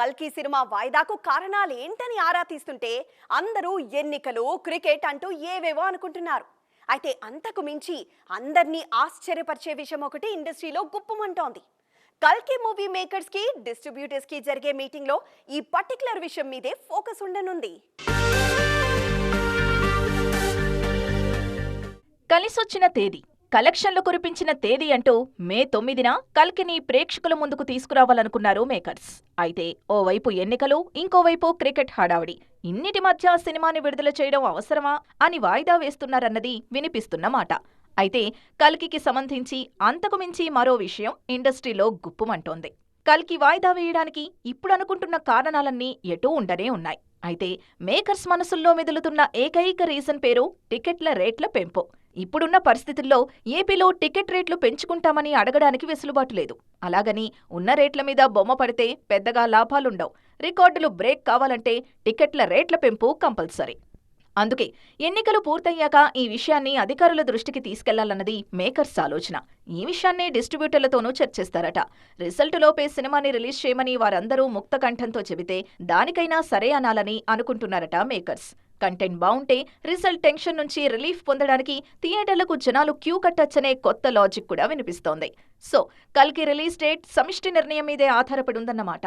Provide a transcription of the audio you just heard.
కల్కి సినిమా వాయిదాకు కారణాలు ఏంటని ఆరా తీస్తుంటే అందరూ ఎన్నికలు క్రికెట్ అంటూ ఏవేవో అనుకుంటున్నారు. అయితే అంతకు మించి అందరినీ ఆశ్చర్యపరిచే విషయం ఒకటి ఇండస్ట్రీలో గుప్పమంటోంది. కల్కి మూవీ మేకర్స్కి డిస్ట్రిబ్యూటర్స్కి జరిగే మీటింగ్లో ఈ పర్టికులర్ విషయం మీదే ఫోకస్ ఉండనుంది. కలిసొచ్చిన తేదీ. కలెక్షన్లు కురిపించిన తేదీ అంటూ మే తొమ్మిదిన కల్కిని ప్రేక్షకుల ముందుకు తీసుకురావాలనుకున్నారు మేకర్స్. అయితే ఓవైపు ఎన్నికలు ఇంకోవైపు క్రికెట్ హడావిడి. ఇన్నిటి మధ్య సినిమాని విడుదల చేయడం అవసరమా అని వాయిదా వేస్తున్నారన్నది వినిపిస్తున్న మాట. అయితే కల్కికి సంబంధించి అంతకు మించి మరో విషయం ఇండస్ట్రీలో గుప్పుమంటోంది. కల్కి వాయిదా వేయడానికి ఇప్పుడు అనుకుంటున్న కారణాలన్నీ ఎటూ ఉండనే ఉన్నాయి. అయితే మేకర్స్ మనసుల్లో మెదులుతున్న ఏకైక రీజన్ పేరు టికెట్ల రేట్ల పెంపు. ఇప్పుడున్న పరిస్థితుల్లో ఏపీలో టికెట్ రేట్లు పెంచుకుంటామని అడగడానికి వెసులుబాటు లేదు. అలాగని ఉన్న రేట్ల మీద బొమ్మ పడితే పెద్దగా లాభాలుండవు. రికార్డులు బ్రేక్ కావాలంటే టికెట్ల రేట్ల పెంపు కంపల్సరీ. అందుకే ఎన్నికలు పూర్తయ్యాక ఈ విషయాన్ని అధికారుల దృష్టికి తీసుకెళ్ళాలన్నది మేకర్స్ ఆలోచన. ఈ విషయాన్ని డిస్ట్రిబ్యూటర్లతోనూ చర్చిస్తారట. రిజల్టులోపే సినిమాని రిలీజ్ చేయమని వారందరూ ముక్తకంఠంతో చెబితే దానికైనా సరే అనాలని అనుకుంటున్నారట మేకర్స్. కంటెంట్ బాగుంటే రిజల్ట్ టెన్షన్ నుంచి రిలీఫ్ పొందడానికి థియేటర్లకు జనాలు క్యూ కట్టొచ్చనే కొత్త లాజిక్ కూడా వినిపిస్తోంది. సో కల్కి రిలీజ్ డేట్ సమిష్టి నిర్ణయం మీదే ఆధారపడి ఉందన్నమాట.